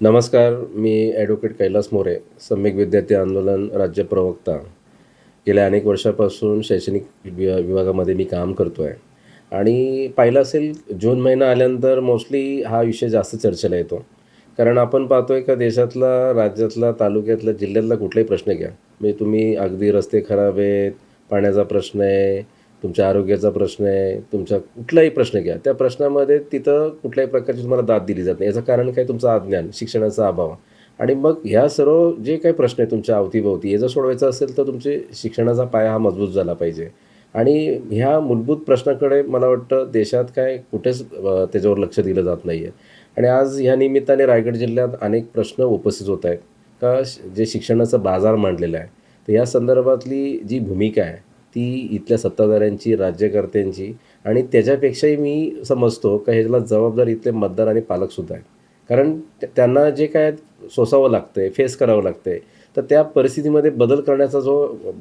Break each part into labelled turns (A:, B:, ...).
A: नमस्कार मी ॲडव्होकेट कैलास मोरे सम्यक विद्यार्थी आंदोलन राज्य प्रवक्ता. गेल्या अनेक वर्षापासून शैक्षणिक विभा विभागामध्ये मी काम करतो आहे आणि पाहिलं असेल जून महिना आल्यानंतर मोस्टली हा विषय जास्त चर्चेला येतो. कारण आपण पाहतो आहे का देशातला राज्यातला तालुक्यातला जिल्ह्यातला कुठलाही प्रश्न घ्या. म्हणजे तुम्ही अगदी रस्ते खराब आहेत पाण्याचा प्रश्न आहे तुमच्या आरोग्याचा प्रश्न आहे तुमचा कुठलाही प्रश्न घ्या त्या प्रश्नामध्ये तिथं कुठल्याही प्रकारची तुम्हाला दाद दिली जात नाही. याचं कारण काय? तुमचं अज्ञान शिक्षणाचा अभाव. आणि मग ह्या सर्व जे काही प्रश्न आहे तुमच्या अवतीभोवती हे जर सोडवायचं असेल तर तुमचे शिक्षणाचा पाया हा मजबूत झाला पाहिजे. आणि ह्या मूलभूत प्रश्नाकडे मला वाटतं देशात काय कुठेच त्याच्यावर लक्ष दिलं जात नाही आहे आणि आज ह्या निमित्ताने रायगड जिल्ह्यात अनेक प्रश्न उपस्थित होत आहेत. का जे शिक्षणाचा बाजार मांडलेला आहे. तर या संदर्भातली जी भूमिका आहे ती इथल्या सत्ताधाऱ्यांची राज्यकर्त्यांची. आणि त्याच्यापेक्षाही मी समजतो का ह्याला जबाबदार इथले मतदार आणि पालकसुद्धा आहेत. कारण त्यांना जे काय सोसावं लागतं आहे फेस करावं लागतं आहे तर त्या परिस्थितीमध्ये बदल करण्याचा जो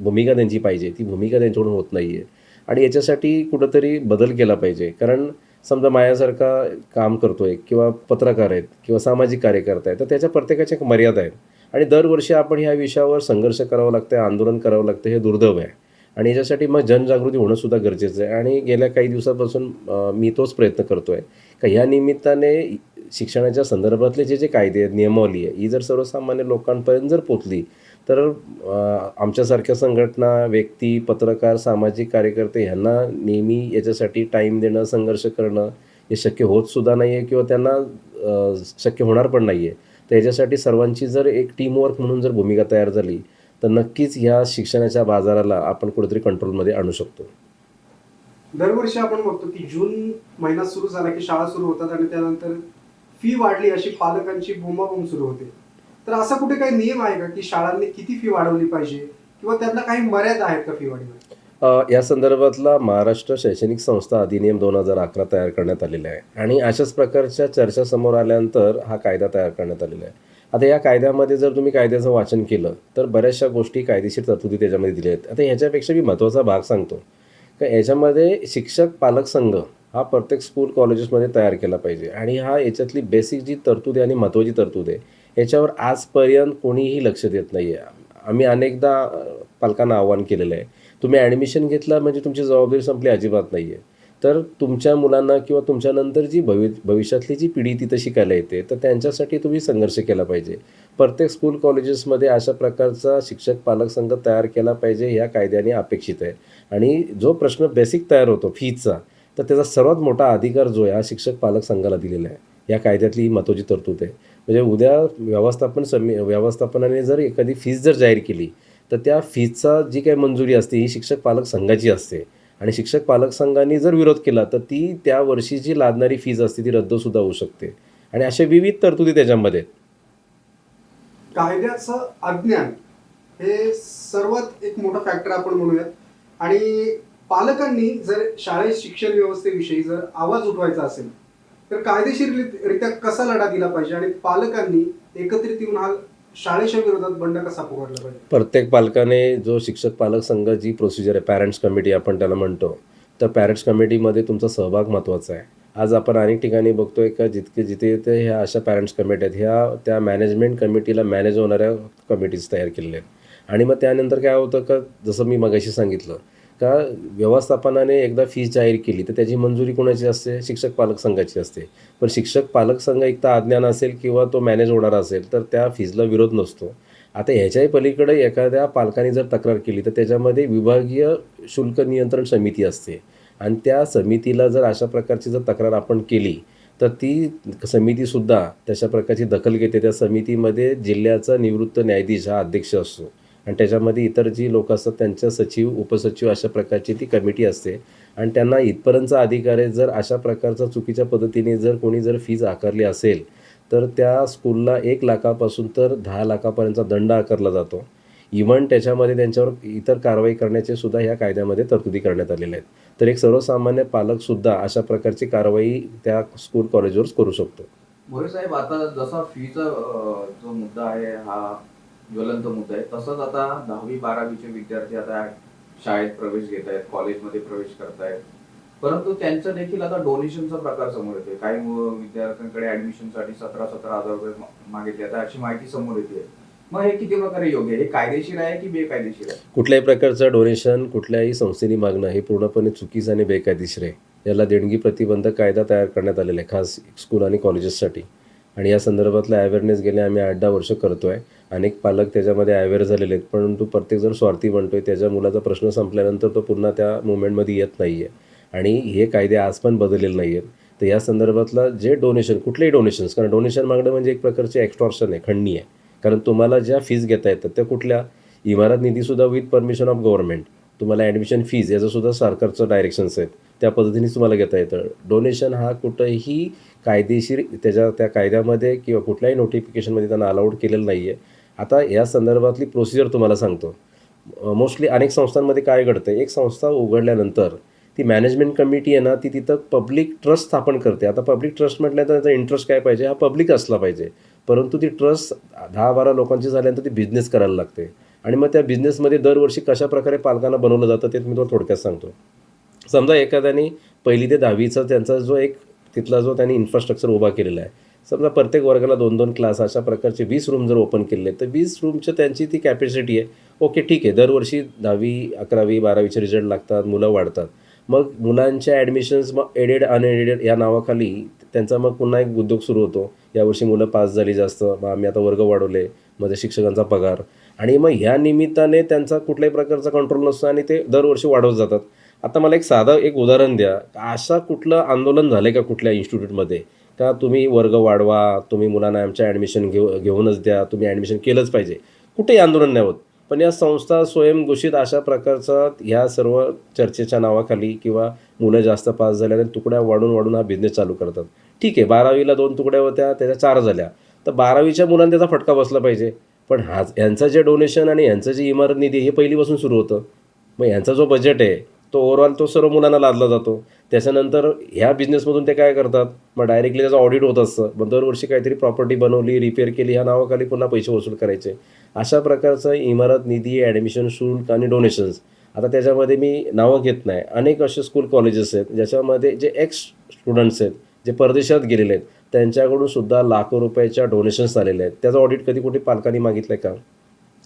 A: भूमिका त्यांची पाहिजे ती भूमिका त्यांच्याकडून होत नाही आहे आणि याच्यासाठी कुठंतरी बदल केला पाहिजे. कारण समजा माझ्यासारखा काम करतो आहे किंवा पत्रकार आहेत किंवा सामाजिक कार्यकर्ता आहेत तर त्याच्या प्रत्येकाच्या एक मर्यादा आहेत. आणि दरवर्षी आपण ह्या विषयावर संघर्ष करावं लागतं आहे आंदोलन करावं लागतं हे दुर्दैव आहे. आणि याच्यासाठी मग जनजागृती होणं सुद्धा गरजेचं आहे. आणि गेल्या काही दिवसापासून मी तोच प्रयत्न करतो आहे का ह्या निमित्ताने शिक्षणाच्या संदर्भातले जे जे कायदे आहेत नियमावली आहे ही जर सर्वसामान्य लोकांपर्यंत जर पोचली तर आमच्यासारख्या संघटना व्यक्ती पत्रकार सामाजिक कार्यकर्ते ह्यांना नेहमी याच्यासाठी टाईम देणं संघर्ष करणं हे शक्य होत सुद्धा नाही आहे किंवा त्यांना शक्य होणार पण नाही आहे तर याच्यासाठी सर्वांची जर एक टीमवर्क म्हणून जर भूमिका तयार झाली तर नक्कीच ह्या शिक्षणाच्या बाजाराला आपण कुठेतरी कंट्रोलमध्ये आणू शकतो.
B: दरवर्षी आपण बघतो की जून महिना सुरू झाला की शाळा सुरू होतात आणि त्यानंतर फी वाढली अशी पालकांची बोंबाबोंब सुरू होते. तर असा कुठे काही नियम आहे का की शाळांनी किती फी वाढवली पाहिजे किंवा त्यांना काही मर्यादा आहेत का फी वाढीवर?
A: या संदर्भातला महाराष्ट्र शैक्षणिक संस्था अधिनियम दोन हजार अकरा तयार करण्यात आलेला आहे. आणि अशाच प्रकारच्या चर्चा समोर आल्यानंतर हा कायदा तयार करण्यात आलेला आहे. आता या कायद्यामध्ये जर तुम्ही कायद्याचं वाचन केलं तर बऱ्याचशा गोष्टी कायदेशीर तरतुदी त्याच्यामध्ये दिल्या आहेत. आता ह्याच्यापेक्षा मी महत्त्वाचा भाग सांगतो. का याच्यामध्ये शिक्षक पालक संघ हा प्रत्येक स्कूल कॉलेजेसमध्ये तयार केला पाहिजे. आणि हा याच्यातली बेसिक जी तरतूद आहे आणि महत्त्वाची तरतूद आहे याच्यावर आजपर्यंत कोणीही लक्ष देत नाही आहे आम्ही अनेकदा पालकांना आव्हान केलेलं आहे. तुम्ही ॲडमिशन घेतलं म्हणजे तुमची जबाबदारी संपली अजिबात नाही आहे तर तुमच्या मुलांना किंवा तुमच्यानंतर जी भवि भविष्यातली जी पिढी तिथं शिकायला येते तर त्यांच्यासाठी तुम्ही संघर्ष केला पाहिजे. प्रत्येक स्कूल कॉलेजेसमध्ये अशा प्रकारचा शिक्षक पालक संघ तयार केला पाहिजे ह्या कायद्याने अपेक्षित आहे. आणि जो प्रश्न बेसिक तयार होतो फीजचा तर त्याचा सर्वात मोठा अधिकार जो आहे हा शिक्षक पालक संघाला दिलेला आहे. या कायद्यातली ही महत्त्वाची तरतूद आहे. म्हणजे उद्या व्यवस्थापन समी व्यवस्थापनाने जर एखादी फीज जर जाहीर केली तर त्या फीजचा जी काही मंजुरी असते ही शिक्षक पालक संघाची असते. आणि शिक्षक पालक संघाने जर विरोध केला तर ती त्या वर्षी जी लादणारी फीज असते ती रद्दसुद्धा होऊ शकते. आणि अशा विविध तरतुदी त्याच्यामध्ये
B: कायद्याचं अज्ञान हे सर्वात एक मोठा फॅक्टर आपण म्हणूयात. आणि पालकांनी जर शाळेत शिक्षण व्यवस्थेविषयी जर आवाज उठवायचा असेल तर कायदेशीर रित्या कसा लढा दिला पाहिजे? आणि पालकांनी एकत्रित येऊन हा शाळेच्या विरोधात बंड कसा पुकारला पाहिजे?
A: प्रत्येक पालकाने जो शिक्षक पालक संघ जी प्रोसिजर आहे पॅरेंट्स कमिटी आपण त्याला म्हणतो तर पॅरेंट्स कमिटीमध्ये तुमचा सहभाग महत्त्वाचा आहे. आज आपण अनेक ठिकाणी बघतोय का जितके जिथे जिथे ह्या अशा पॅरेंट्स कमिटी आहेत ह्या त्या मॅनेजमेंट कमिटीला मॅनेज होणाऱ्या कमिटीज तयार केलेल्या आहेत. आणि मग त्यानंतर काय होतं का जसं मी मगाशी सांगितलं का व्यवस्थापनाने एकदा फीस जाहीर केली तर त्याची मंजुरी कोणाची असते? शिक्षक पालक संघाची असते. पण शिक्षक पालक संघ एक तर अज्ञान असेल किंवा तो मॅनेज होणारा असेल तर त्या फीजला विरोध नसतो. आता ह्याच्याही पलीकडे एखाद्या पालकाने जर तक्रार केली तर त्याच्यामध्ये विभागीय शुल्क नियंत्रण समिती असते. आणि त्या समितीला जर अशा प्रकारची जर तक्रार आपण केली तर ती समितीसुद्धा तशा प्रकारची दखल घेते. त्या समितीमध्ये जिल्ह्याचा निवृत्त न्यायाधीश हा अध्यक्ष असतो. आणि त्याच्यामध्ये इतर जी लोक असतात त्यांच्या सचिव उपसचिव अशा प्रकारची ती कमिटी असते. आणि त्यांना इथपर्यंतचा अधिकार आहे जर अशा प्रकारचा चुकीच्या पद्धतीने जर कोणी जर फीज आकारली असेल तर त्या स्कूलला एक लाखापासून तर दहा लाखापर्यंतचा दंड आकारला जातो. इव्हन त्याच्यामध्ये त्यांच्यावर इतर कारवाई करण्याचे सुद्धा ह्या कायद्यामध्ये तरतुदी करण्यात आलेल्या आहेत. तर एक सर्वसामान्य पालकसुद्धा अशा प्रकारची कारवाई त्या स्कूल कॉलेजवर करू शकतो.
C: साहेब आता जसा फीचा जो मुद्दा आहे हा ज्वलंत मुद्दा आहे. तसंच आता दहावी बारावीचे विद्यार्थी आता शाळेत प्रवेश घेत आहेत कॉलेजमध्ये प्रवेश करतायत. परंतु त्यांचं देखील आता डोनेशनचा प्रकार समोर येते काही विद्यार्थ्यांकडे ऍडमिशनसाठी सतरा सतरा हजार रुपये मागितले आता अशी माहिती समोर येते. मग हे किती प्रकारे योग्य आहे? हे कायदेशीर आहे की बेकायदेशीर आहे?
A: कुठल्याही प्रकारचं डोनेशन कुठल्याही संस्थेने मागणं हे पूर्णपणे चुकीचं आणि बेकायदेशीर आहे. याला देणगी प्रतिबंधक कायदा तयार करण्यात आलेला आहे खास स्कूल आणि कॉलेजेससाठी. आणि या संदर्भातला अवेअरनेस गेले आम्ही आठ दहा वर्ष करतो आहे अनेक पालक त्याच्यामध्ये अवेअर झालेले आहेत परंतु प्रत्येकजण स्वार्थी बनतोय. त्याच्या मुलाचा प्रश्न संपल्यानंतर तो पुन्हा त्या मुवमेंटमध्ये येत नाही आहे आणि हे कायदे आज पण बदललेले नाही आहेत तर या संदर्भातला जे डोनेशन कुठलेही डोनेशन्स कारण डोनेशन मागणं म्हणजे एक प्रकारचे एक्स्टॉर्शन आहे खंडणी आहे. कारण तुम्हाला ज्या फीज घेता येतात त्या कुठल्या? इमारत निधीसुद्धा विथ परमिशन ऑफ गव्हर्नमेंट तुम्हाला ॲडमिशन फीज याचंसुद्धा सरकारचं डायरेक्शन्स आहेत. त्या पद्धतीने तुम्हाला घेता येतं. डोनेशन हा कुठंही कायदेशीर त्याच्या त्या कायद्यामध्ये किंवा कुठल्याही नोटिफिकेशनमध्ये त्यांना अलाउड केलेलं नाही आहे आता या संदर्भातली प्रोसिजर तुम्हाला सांगतो. मोस्टली अनेक संस्थांमध्ये काय घडतं एक संस्था उघडल्यानंतर ती मॅनेजमेंट कमिटी आहे ना ती तिथं पब्लिक ट्रस्ट स्थापन करते. आता पब्लिक ट्रस्ट म्हटलं तर त्याचा इंटरेस्ट काय पाहिजे? हा पब्लिक असला पाहिजे. परंतु ती ट्रस्ट दहा बारा लोकांची झाल्यानंतर ती बिझनेस करायला लागते. आणि मग त्या बिझनेसमध्ये दरवर्षी कशा प्रकारे पालकांना बनवलं जातं ते मी तुम्हाला थोडक्यात सांगतो. समजा एखाद्याने पहिली ते दहावीचा त्यांचा जो एक तिथला जो त्यांनी इन्फ्रास्ट्रक्चर उभा केलेला आहे समजा प्रत्येक वर्गाला दोन दोन क्लास अशा प्रकारचे वीस रूम जर ओपन केले तर वीस रूमच्या त्यांची ती कॅपॅसिटी आहे. ओके ठीक आहे. दरवर्षी दहावी अकरावी बारावीचे रिझल्ट लागतात मुलं वाढतात. मग मुलांच्या ॲडमिशन्स मग एडेड अनएडेड या नावाखाली त्यांचा मग पुन्हा एक उद्योग सुरू होतो. यावर्षी मुलं पास झाली जास्त. मग आम्ही आता वर्ग वाढवले. माझ्या शिक्षकांचा पगार. आणि मग ह्या निमित्ताने त्यांचा कुठल्याही प्रकारचा कंट्रोल नसतो आणि ते दरवर्षी वाढवत जातात. आता मला एक साधं एक उदाहरण द्या. अशा कुठलं आंदोलन झालं आहे का कुठल्या इन्स्टिट्यूटमध्ये त्या तुम्ही वर्ग वाढवा तुम्ही मुलांना आमच्या ॲडमिशन घेऊ घेऊनच द्या तुम्ही ॲडमिशन केलंच पाहिजे. कुठेही आंदोलन नाही होत. पण या संस्था स्वयंघोषित अशा प्रकारचा ह्या सर्व चर्चेच्या नावाखाली किंवा मुलं जास्त पास झाल्याने तुकड्या वाढून वाढून हा बिझनेस चालू करतात. ठीक आहे बारावीला दोन तुकड्या होत्या त्याच्या चार झाल्या. तर बारावीच्या मुलांना त्याचा फटका बसला पाहिजे. पण हा यांचं जे डोनेशन आणि यांचं जे इमारत निधी हे पहिलीपासून सुरू होतं. मग यांचा जो बजेट आहे तो ओव्हरऑल तो सर्व मुलांना लादला जातो. त्याच्यानंतर ह्या बिझनेसमधून ते काय करतात? मग डायरेक्टली त्याचं ऑडिट होत असतं. मग दरवर्षी काहीतरी प्रॉपर्टी बनवली रिपेअर केली ह्या नावाखाली पुन्हा पैसे वसूल करायचे. अशा प्रकारचं इमारत निधी ॲडमिशन शुल्क आणि डोनेशन्स आता त्याच्यामध्ये मी नावं घेत नाही. अनेक असे स्कूल कॉलेजेस आहेत ज्याच्यामध्ये जे एक्स स्टुडंट्स आहेत जे परदेशात गेलेले आहेत त्यांच्याकडून सुद्धा लाखो रुपयाच्या डोनेशन्स आलेले आहेत. त्याचं ऑडिट कधी कुठे पालकांनी मागितलं आहे का?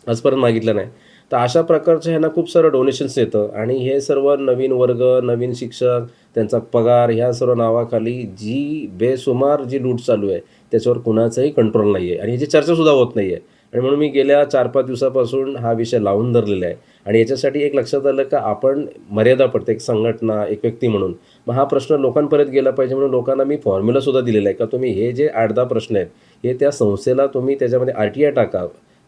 A: आजपर्यंत मागितलं नाही. तर अशा प्रकारचं ह्यांना खूप सारं डोनेशन्स येतं. आणि हे सर्व नवीन वर्ग नवीन शिक्षक त्यांचा पगार ह्या सर्व नावाखाली जी बेसुमार जी लूट चालू आहे त्याच्यावर कुणाचाही कंट्रोल नाही आहे आणि याची चर्चासुद्धा होत नाही आहे आणि म्हणून मी गेल्या चार पाच दिवसापासून हा विषय लावून धरलेला आहे. आणि याच्यासाठी एक लक्षात आलं का आपण मर्यादा पडते एक संघटना एक व्यक्ती म्हणून. मग हा प्रश्न लोकांपर्यंत गेला पाहिजे म्हणून लोकांना मी फॉर्म्युलासुद्धा दिलेला आहे. का तुम्ही हे जे आठ दहा प्रश्न आहेत हे त्या संस्थेला तुम्ही त्याच्यामध्ये आर टी आय टाका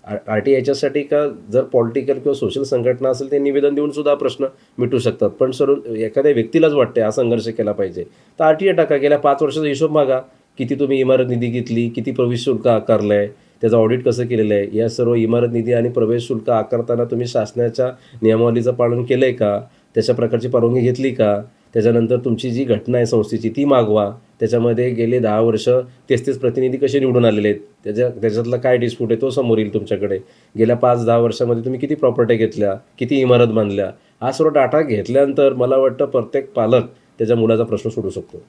A: आर टी याच्यासाठी का जर पॉलिटिकल किंवा सोशल संघटना असेल ते निवेदन देऊन सुद्धा प्रश्न मिटू शकतात. पण सर एखाद्या व्यक्तीलाच वाटते हा संघर्ष केला पाहिजे. तर आर टी ए टाका गेल्या पाच वर्षाचा हिशोब मागा. किती तुम्ही इमारत निधी घेतली किती प्रवेश शुल्क आकारलं आहे त्याचं ऑडिट कसं केलेलं आहे या सर्व इमारत निधी आणि प्रवेश शुल्क आकारताना तुम्ही शासनाच्या नियमावलीचं पालन केलं आहे का? त्याच्या प्रकारची परवानगी घेतली का? त्याच्यानंतर तुमची जी घटना आहे संस्थेची ती मागवा. त्याच्यामध्ये गेले दहा वर्ष तेच तेच प्रतिनिधी कसे निवडून आलेले आहेत? त्याच्या त्याच्यातला काय डिस्प्यूट आहे तो समोर येईल तुमच्याकडे. गेल्या पाच दहा वर्षामध्ये तुम्ही किती प्रॉपर्टी घेतल्या? किती इमारत बांधल्या? हा सर्व डाटा घेतल्यानंतर मला वाटतं प्रत्येक पालक त्याच्या मुलाचा प्रश्न सोडू शकतो.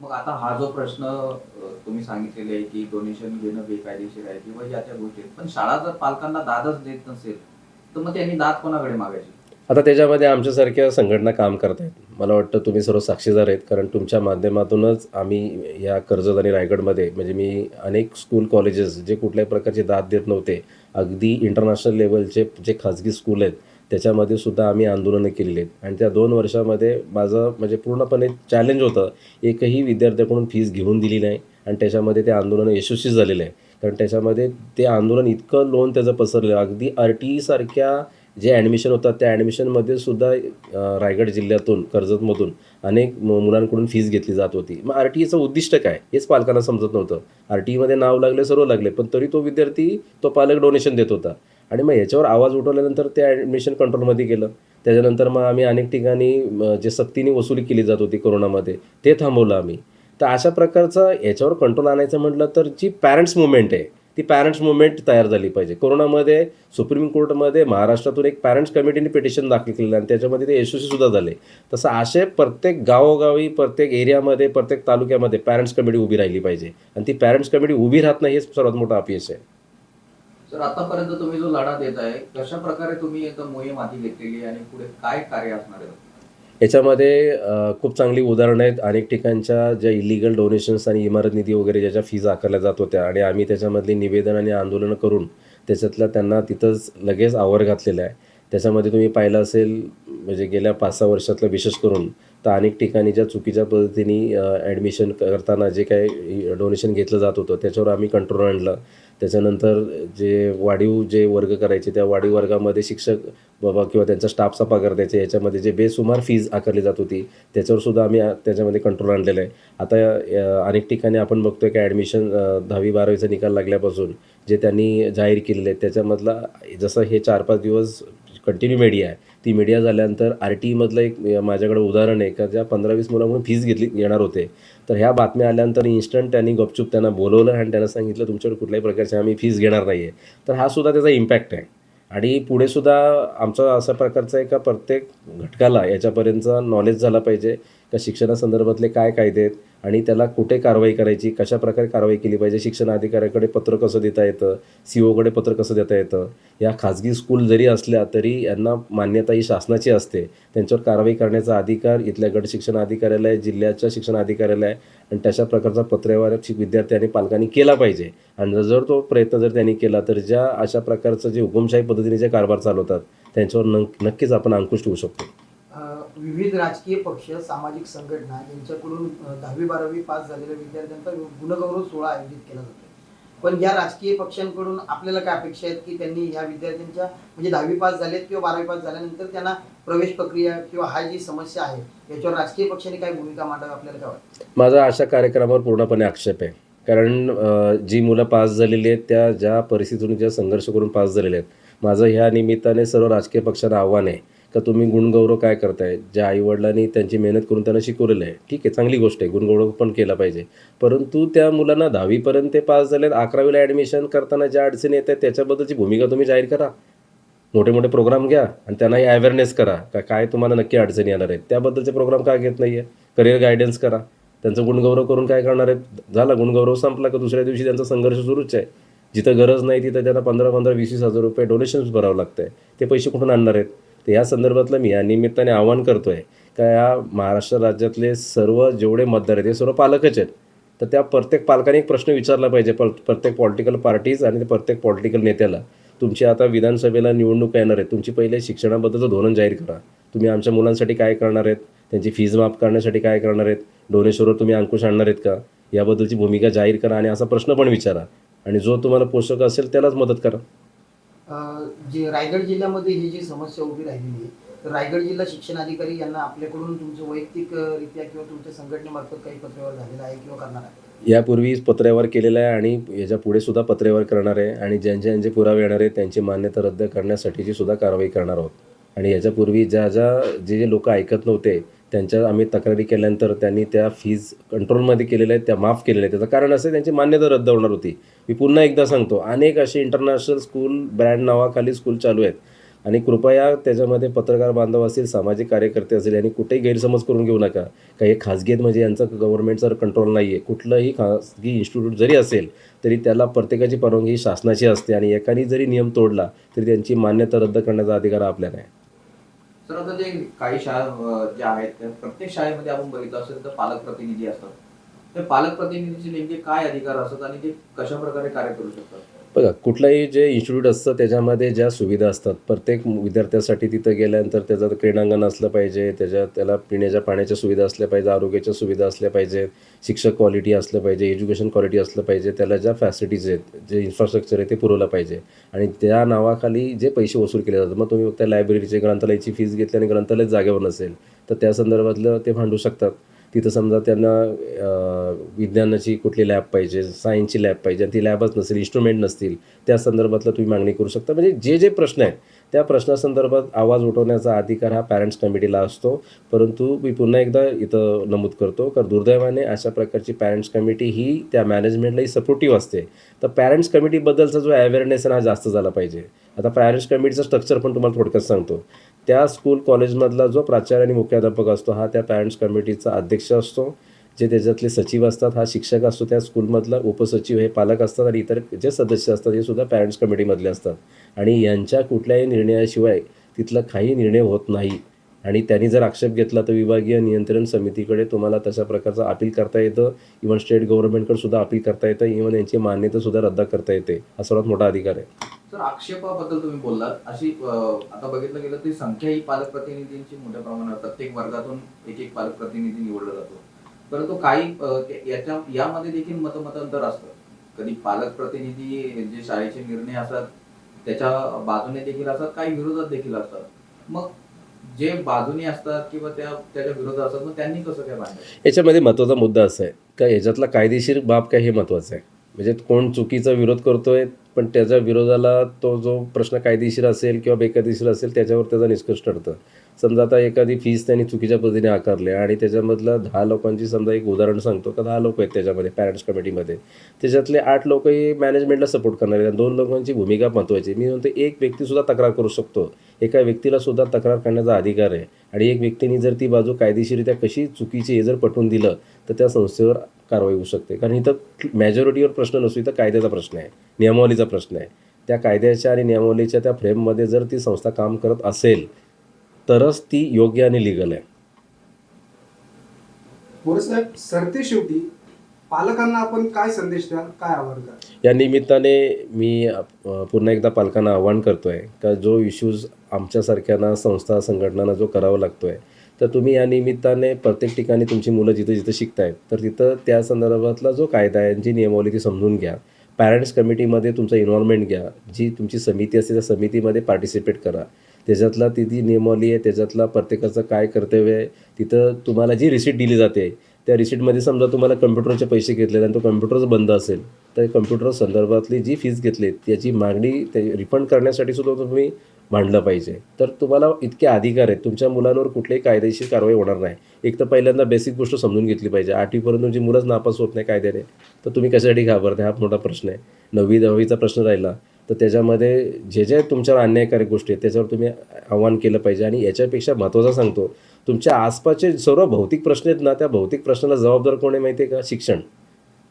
C: मग आता हा जो प्रश्न तुम्ही सांगितलेले आहे की डोनेशन घेणं बेकायदेशीर आहे किंवा या त्या गोष्टी. पण शाळा जर पालकांना दादच देत नसेल तर मग त्यांनी दाद कोणाकडे मागायची?
A: आता त्याच्यामध्ये आमच्यासारख्या संघटना काम करत आहेत मला वाटतं तुम्ही सर्व साक्षीदार आहेत कारण तुमच्या माध्यमातूनच आम्ही या कर्जत आणि रायगडमध्ये म्हणजे मी अनेक स्कूल कॉलेजेस जे कुठल्याही प्रकारची दाद देत नव्हते अगदी इंटरनॅशनल लेवलचे जे खाजगी स्कूल आहेत त्याच्यामध्ये सुद्धा आम्ही आंदोलनं केलेली आहेत. आणि त्या दोन वर्षामध्ये माझं म्हणजे पूर्णपणे चॅलेंज होतं एकही विद्यार्थ्याकडून फीस घेऊन दिली नाही आणि त्याच्यामध्ये ते आंदोलन यशस्वी झालेलं आहे. कारण त्याच्यामध्ये ते आंदोलन इतकं लोन त्याचं पसरलं अगदी आर टी सारख्या जे ॲडमिशन होतात त्या ॲडमिशनमध्ये सुद्धा रायगड जिल्ह्यातून कर्जतमधून अनेक मु- मुलांकडून फीज घेतली जात होती. मग आर टी ईचं उद्दिष्ट काय? हेच पालकांना समजत नव्हतं. आर टी ईमध्ये नाव लागले सर्व लागले पण तरी तो विद्यार्थी तो पालक डोनेशन देत होता. आणि मग याच्यावर आवाज उठवल्यानंतर ते ॲडमिशन कंट्रोलमध्ये गेलं. त्याच्यानंतर मग आम्ही अनेक ठिकाणी जे सक्तीने वसुली केली जात होती कोरोनामध्ये ते थांबवलं आम्ही. तर अशा प्रकारचं याच्यावर कंट्रोल आणायचं म्हटलं तर जी पॅरेंट्स मुवमेंट आहे ती पॅरेंट्स मुवमेंट तयार झाली पाहिजे. कोरोनामध्ये सुप्रीम कोर्टमध्ये महाराष्ट्रातून एक पॅरेंट्स कमिटीने पिटिशन दाखल केलेलं आणि त्याच्यामध्ये ते यशस्वी सुद्धा झाले. तसं असे प्रत्येक गावोगावी प्रत्येक एरियामध्ये प्रत्येक तालुक्यामध्ये पॅरेंट्स कमिटी उभी राहिली पाहिजे. आणि ती पॅरेंट्स कमिटी उभी राहत नाही हे सर्वात मोठं अपयश आहे.
C: सर आतापर्यंत तुम्ही जो लढा देत आहे कशा प्रकारे तुम्ही मोहीम हाती घेतलेली आणि पुढे काय कार्य असणार आहे?
A: याच्यामध्ये खूप चांगली उदाहरणं आहेत. अनेक ठिकाणच्या ज्या इलिगल डोनेशन्स आणि इमारत निधी वगैरे ज्याच्या फीज आकारल्या जात होत्या आणि आम्ही त्याच्यामधली निवेदन आणि आंदोलनं करून त्याच्यातलं त्यांना तिथंच लगेच आवर घातलेला आहे. त्याच्यामध्ये तुम्ही पाहिलं असेल म्हणजे गेल्या पाच सहा वर्षातलं विशेष करून तर अनेक ठिकाणी ज्या चुकीच्या पद्धतीने ॲडमिशन करताना जे काही डोनेशन घेतलं जात होतं त्याच्यावर आम्ही कंट्रोल आणलं. त्याच्यानंतर जे वाढीव जे वर्ग करायचे त्या वाढीव वर्गामध्ये शिक्षक बाबा किंवा त्यांचा स्टाफचा पगार द्यायचे याच्यामध्ये जे बेसुमार फीज आकारली जात होती त्याच्यावर सुद्धा आम्ही त्याच्यामध्ये कंट्रोल आणलेलं आहे. आता अनेक ठिकाणी आपण बघतोय की ॲडमिशन दहावी बारावीचा निकाल लागल्यापासून जे त्यांनी जाहीर केलेले आहे त्याच्यामधला जसं हे चार पाच दिवस कंटिन्यू मीडिया आहे. ती मीडिया झाल्यानंतर आर टी मधलं एक माझ्याकडे उदाहरण आहे. का ज्या पंधरा वीस मुलांकडून फीज घेतली येणार होते. तर ह्या बातम्या आल्यानंतर इन्स्टंट त्यांनी गपचूप त्यांना बोलवलं आणि त्यांना सांगितलं तुमच्याकडे कुठल्याही प्रकारची आम्ही फीज घेणार नाही आहे तर हा सुद्धा त्याचा इम्पॅक्ट आहे. आणि पुढे सुद्धा आमचा असा प्रकारचा आहे का प्रत्येक घटकाला याच्यापर्यंतचा नॉलेज झाला पाहिजे. का शिक्षणासंदर्भातले काय कायदे आहेत? आणि त्याला कुठे कारवाई करायची कशा प्रकारे कारवाई केली पाहिजे शिक्षण अधिकाऱ्याकडे पत्र कसं देता येतं सी ओकडे पत्र कसं देता येतं या खाजगी स्कूल जरी असल्या तरी यांना मान्यता ही शासनाची असते. त्यांच्यावर कारवाई करण्याचा अधिकार इथल्या गट शिक्षण अधिकाऱ्याला आहे जिल्ह्याच्या शिक्षण अधिकाऱ्याला आहे आणि तशा प्रकारचा पत्रव्यवहार विद्यार्थ्यांनी विद्यार्थी आणि पालकांनी केला पाहिजे. आणि जर तो प्रयत्न जर त्यांनी केला तर ज्या अशा प्रकारचं जे हुकुमशाही पद्धतीने जे कारभार चालवतात त्यांच्यावर नक नक्कीच आपण अंकुश ठेवू शकतो.
D: विविध राजकीय पक्ष सामाजिक संघटना यांच्याकडून दहावी बारावी पास झालेल्या विद्यार्थ्यांचा गुणगौरव सोहळा आयोजित केला जातो. पण या राजकीय पक्षांकडून आपल्याला काय अपेक्षा आहेत की त्यांनी ह्या विद्यार्थ्यांच्या म्हणजे दहावी पास झालेत किंवा बारावी पास झाल्यानंतर त्यांना प्रवेश प्रक्रिया किंवा हा जी समस्या आहे याच्यावर राजकीय पक्षांनी काय भूमिका मांडावी आपल्याला काय वाटतं?
A: माझा अशा कार्यक्रमावर पूर्णपणे आक्षेप आहे. कारण जी मुलं पास झालेली आहेत त्या ज्या परिस्थितीतून ज्या संघर्ष करून पास झालेले आहेत माझं ह्या निमित्ताने सर्व राजकीय पक्षांना आव्हान आहे तर तुम्ही गुणगौरव काय करताय? ज्या आईवडिलांनी त्यांची मेहनत करून त्यांना शिकवलेलं आहे. ठीक आहे चांगली गोष्ट आहे. गुणगौरव पण केला पाहिजे. परंतु त्या मुलांना दहावीपर्यंत ते पास झालेत अकरावीला ॲडमिशन करताना ज्या अडचणी येत आहेत त्याच्याबद्दलची भूमिका तुम्ही जाहीर करा. मोठे मोठे प्रोग्राम घ्या आणि त्यांनाही अवेअरनेस करा का काय तुम्हाला नक्की अडचणी येणार आहेत. त्याबद्दलचे प्रोग्राम का घेत नाही आहे करिअर गायडन्स करा. त्यांचं गुणगौरव करून काय करणार आहेत? झाला गुणगौरव संपला का दुसऱ्या दिवशी त्यांचा संघर्ष सुरूच आहे. जिथं गरज नाही तिथं त्यांना पंधरा पंधरा वीस वीस हजार रुपये डोनेशन्स भरावं लागतं आहे ते पैसे कुठून आणणार आहेत? तर या संदर्भातलं मी या निमित्ताने आवाहन करतो आहे का या महाराष्ट्र राज्यातले सर्व जेवढे मतदार आहेत ते सर्व पालकच आहेत. तर त्या प्रत्येक पालकाने एक प्रश्न विचारला पाहिजे प प्रत्येक पॉलिटिकल पार्टीज आणि प्रत्येक पॉलिटिकल नेत्याला. तुमची आता विधानसभेला निवडणूक येणार आहे तुमची पहिले शिक्षणाबद्दलचं धोरण जाहीर करा. तुम्ही आमच्या मुलांसाठी काय करणार आहेत? त्यांची फीज माफ करण्यासाठी काय करणार आहेत? डोनेश्वरवर तुम्ही अंकुश आणणार आहेत का? याबद्दलची भूमिका जाहीर करा आणि असा प्रश्न पण विचारा. आणि जो तुम्हाला पोषक असेल त्यालाच मदत करा.
D: जे रायगड जिल्ह्यामध्ये ही जी समस्या उभी राहिलेली आहे तर रायगड जिल्हा शिक्षण अधिकारी यांना आपल्याकडून तुमचं वैयक्तिक रित्या किंवा तुमच्या संघटनेमार्फत काही पत्रव्यवहार झालेला आहे किंवा करणार आहे?
A: यापूर्वीच पत्रव्यवहार केलेला आहे आणि याच्यापुढे सुद्धा पत्रव्यवहार करणार आहे आणि ज्यांचे ज्यांचे पुरावे येणार आहेत त्यांची मान्यता रद्द करण्यासाठीची सुद्धा कारवाई करणार आहोत. आणि याच्यापूर्वी ज्या ज्या जे जे लोक ऐकत नव्हते त्यांच्या आम्ही तक्रारी केल्यानंतर त्यांनी त्या फीज कंट्रोलमध्ये केलेल्या आहेत त्या माफ केलेल्या आहेत. त्याचं कारण असं त्यांची मान्यता रद्द होणार होती. मी पुन्हा एकदा सांगतो अनेक असे इंटरनॅशनल स्कूल ब्रँड नावाखाली स्कूल चालू आहेत. आणि कृपया त्याच्यामध्ये पत्रकार बांधव असतील सामाजिक कार्यकर्ते असतील आणि कुठेही गैरसमज करून घेऊ नका. का हे खाजगी आहेत म्हणजे यांचं गव्हर्नमेंटचा कंट्रोल नाही आहे कुठलंही खाजगी इन्स्टिट्यूट जरी असेल तरी त्याला प्रत्येकाची परवानगी शासनाची असते आणि एकाने जरी नियम तोडला तरी त्यांची मान्यता रद्द करण्याचा अधिकार आपल्याला आहे.
C: सर आता जे काही शाळा ज्या आहेत त्या प्रत्येक शाळेमध्ये आपण बघितलं असेल तर पालक प्रतिनिधी असतात. ते पालक प्रतिनिधीचे नेमके काय अधिकार असतात आणि ते कशा प्रकारे कार्य करू शकतात?
A: बघा कुठलंही जे इन्स्टिट्यूट असतं त्याच्यामध्ये ज्या सुविधा असतात प्रत्येक विद्यार्थ्यासाठी तिथं गेल्यानंतर त्याचं क्रीडांगण असलं पाहिजे त्याच्या त्याला पिण्याच्या पाण्याच्या सुविधा असल्या पाहिजे आरोग्याच्या सुविधा असल्या पाहिजेत शिक्षक क्वालिटी असलं पाहिजे एज्युकेशन क्वालिटी असलं पाहिजे त्याला ज्या फॅसिलिटीज आहेत जे इन्फ्रास्ट्रक्चर आहे ते पुरवलं पाहिजे. आणि त्या नावाखाली जे पैसे वसूल केले जातात मग तुम्ही त्या लायब्ररीचे ग्रंथालयाची फीज घेतली आणि ग्रंथालय जागेवर नसेल तर त्या संदर्भातलं ते भांडू शकतात. तिथं समजा त्यांना विज्ञानाची कुठली लॅब पाहिजे सायन्सची लॅब पाहिजे आणि ती लॅबच नसेल इन्स्ट्रुमेंट नसतील त्या संदर्भातलं तुम्ही मागणी करू शकता. म्हणजे जे जे प्रश्न आहेत त्या प्रश्नासंदर्भात आवाज उठवण्याचा अधिकार हा पॅरेंट्स कमिटीला असतो. परंतु मी पुन्हा एकदा इथं नमूद करतो कारण दुर्दैवाने अशा प्रकारची पॅरेंट्स कमिटी ही त्या मॅनेजमेंटलाही सपोर्टिव्ह असते. तर पॅरेंट्स कमिटीबद्दलचा जो अवेअरनेस आहे हा जास्त झाला पाहिजे. आता पॅरेंट्स कमिटीचं स्ट्रक्चर पण तुम्हाला थोडक्यात सांगतो. त्या स्कूल कॉलेजमधला जो प्राचार्य आणि मुख्याध्यापक असतो हा त्या पॅरेंट्स कमिटीचा अध्यक्ष असतो. जे त्याच्यातले सचिव असतात हा शिक्षक असतो त्या स्कूलमधला उपसचिव हे पालक असतात आणि इतर जे सदस्य असतात हे सुद्धा पॅरेंट्स कमिटीमधले असतात. आणि यांच्या कुठल्याही निर्णयाशिवाय तिथला काही निर्णय होत नाही. आणि त्यांनी जर आक्षेप घेतला तर विभागीय नियंत्रण समितीकडे तुम्हाला तशा प्रकारचं अपील करता येतं. इव्हन स्टेट गव्हर्नमेंटकडे सुद्धा अपील करता येतं. इव्हन यांची मान्यतासुद्धा रद्द करता येते. हा सर्वात मोठा अधिकार आहे.
C: तर आक्षेपाबद्दल तुम्ही बोललात. अशी आता बघितलं गेलं तरी संख्या ही पालकप्रतिनिधींची मोठ्या प्रमाणात प्रत्येक वर्गातून एक एक पालकप्रतिनिधी निवडला जातो. परंतु काही याच्या यामध्ये देखील मतमतांतर असतं. कधी पालकप्रतिनिधी जे शाळेचे निर्णय असतात त्याच्या बाजूने देखील असतात काही विरोधात देखील असतात. मग जे बाजूने असतात किंवा त्या त्याच्या विरोधात असतात मग त्यांनी कसं काय मांडायचं
A: याच्यामध्ये महत्त्वाचा मुद्दा असा आहे. का याच्यातला कायदेशीर बाब काय हे महत्वाचं आहे? म्हणजे कोण चुकीचा विरोध करतोय पण त्याच्या विरोधाला तो जो प्रश्न कायदेशीर असेल किंवा बेकायदेशीर असेल त्याच्यावर त्याचा निष्कर्ष ठरतं. समजा आता एखादी फीस त्यांनी चुकीच्या पद्धतीने आकारली आणि त्याच्यामधलं दहा लोकांची समजा एक उदाहरण सांगतो का दहा लोक आहेत त्याच्यामध्ये पॅरेंट्स कमिटीमध्ये त्याच्यातले आठ लोकही मॅनेजमेंटला सपोर्ट करणार आहेत. दोन लोकांची भूमिका महत्त्वाची मी म्हणतो एक व्यक्तीसुद्धा तक्रार करू शकतो. एका व्यक्तीला सुद्धा तक्रार करण्याचा अधिकार आहे. आणि एक व्यक्तीने जर ती बाजू कायदेशीरित्या कशी चुकीची हे जर पटवून दिलं तर त्या संस्थेवर कारवाई होऊ शकते. कारण इथं मॅजॉरिटीवर प्रश्न नसतो इथं कायद्याचा प्रश्न आहे नियमावलीचा प्रश्न आहे. त्या कायद्याच्या आणि नियमावलीच्या त्या फ्रेममध्ये जर ती संस्था काम करत असेल तरच ती योग्य आणि लिगल आहे.
B: मोरे साहेब सरते शेवटी पालकांना आपण काय संदेश द्याल काय आव्हान द्याल?
A: या निमित्ताने मी पुन्हा एकदा पालकांना आव्हान करतो आहे का जो इश्यूज आमच्यासारख्यांना संस्था संघटनांना जो करावा लागतो आहे तर तुम्ही या निमित्ताने प्रत्येक ठिकाणी तुमची मुलं जिथं जिथं शिकतायत तर तिथं त्या संदर्भातला जो कायदा आहे जी नियमावली ती समजून घ्या. पॅरेंट्स कमिटीमध्ये तुमचं इन्व्हॉल्वमेंट घ्या. जी तुमची समिती असते त्या समितीमध्ये पार्टिसिपेट करा. त्याच्यातला ती जी नियमावली आहे त्याच्यातला प्रत्येकाचं काय कर्तव्य आहे तिथं तुम्हाला जी रिसीट दिली जाते त्या रिसीटमध्ये समजा तुम्हाला कम्प्युटरचे पैसे घेतले आणि तो कम्प्युटरच बंद असेल तर कम्प्युटर संदर्भातली जी फीज घेतली त्याची मागणी ते रिफंड करण्यासाठी सुद्धा तुम्ही मांडलं पाहिजे. तर तुम्हाला इतके अधिकार आहेत. तुमच्या मुलांवर कुठलीही कायदेशीर कारवाई होणार नाही. एक तर पहिल्यांदा बेसिक गोष्ट समजून घेतली पाहिजे. आठवीपर्यंत तुमची मुलंच नापास होत नाही कायद्याने. तर तुम्ही कशासाठी घाबरता? हा मोठा प्रश्न आहे. नववी दहावीचा प्रश्न राहिला. तर त्याच्यामध्ये जे जे तुमच्यावर अन्यायकारक गोष्टी आहेत त्याच्यावर तुम्ही आव्हान केलं पाहिजे. आणि याच्यापेक्षा महत्त्वाचा सांगतो तुमच्या आसपासचे सर्व भौतिक प्रश्न आहेत ना त्या भौतिक प्रश्नाला जबाबदार कोण आहे माहिती आहे का? शिक्षण.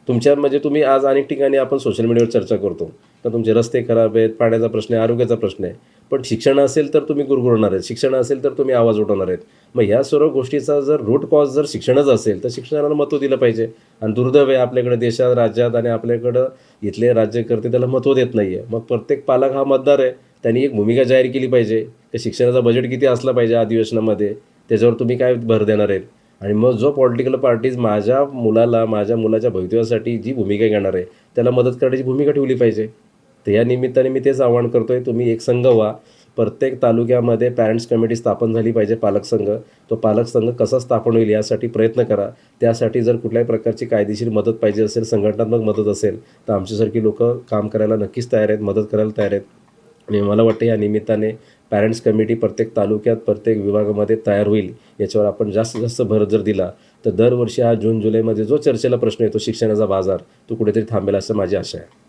A: तुमच्या म्हणजे तुम्ही आज अनेक ठिकाणी आपण सोशल मीडियावर चर्चा करतो. तर तुमचे रस्ते खराब आहेत पाण्याचा प्रश्न आहे आरोग्याचा प्रश्न आहे. पण शिक्षण असेल तर तुम्ही गुरगुरणार आहेत. शिक्षण असेल तर तुम्ही आवाज उठवणार आहेत. मग ह्या सर्व गोष्टीचा जर रूट कॉज जर शिक्षणच असेल तर शिक्षणाला महत्त्व दिलं पाहिजे. आणि दुर्दैव आहे आपल्याकडे देशात राज्यात आणि आपल्याकडं इथले राज्यकर्ते त्याला महत्त्व देत नाही आहे मग प्रत्येक पालक हा मतदार आहे. त्यांनी एक भूमिका जाहीर केली पाहिजे. की शिक्षणाचा बजेट किती असला पाहिजे अधिवेशनामध्ये त्याच्यावर तुम्ही काय भर देणार आहेत? आणि मग जो पॉलिटिकल पार्टीज माझ्या मुलाला माझ्या मुलाच्या भवितव्यासाठी जी भूमिका घेणार आहे त्याला मदत करण्याची भूमिका ठेवली पाहिजे. तर या निमित्ताने मी तेच आवाहन करतो आहे तुम्ही एक संघ व्हा. प्रत्येक तालुक्यामध्ये पॅरेंट्स कमिटी स्थापन झाली पाहिजे पालक संघ. तो पालक संघ कसा स्थापन होईल यासाठी प्रयत्न करा. त्यासाठी जर कुठल्याही प्रकारची कायदेशीर मदत पाहिजे असेल संघटनात्मक मदत असेल तर आमच्यासारखी लोक काम करायला नक्कीच तयार आहेत मदत करायला तयार आहेत. आणि मला वाटतं या निमित्ताने पॅरेंट्स कमिटी प्रत्येक तालुक्यात प्रत्येक विभागामध्ये तयार होईल. याच्यावर आपण जास्तीत जास्त भर जर दिला तर दरवर्षी हा जून जुलैमध्ये जो चर्चेला प्रश्न येतो शिक्षणाचा बाजार तो कुठेतरी थांबेल असं माझी आशा आहे.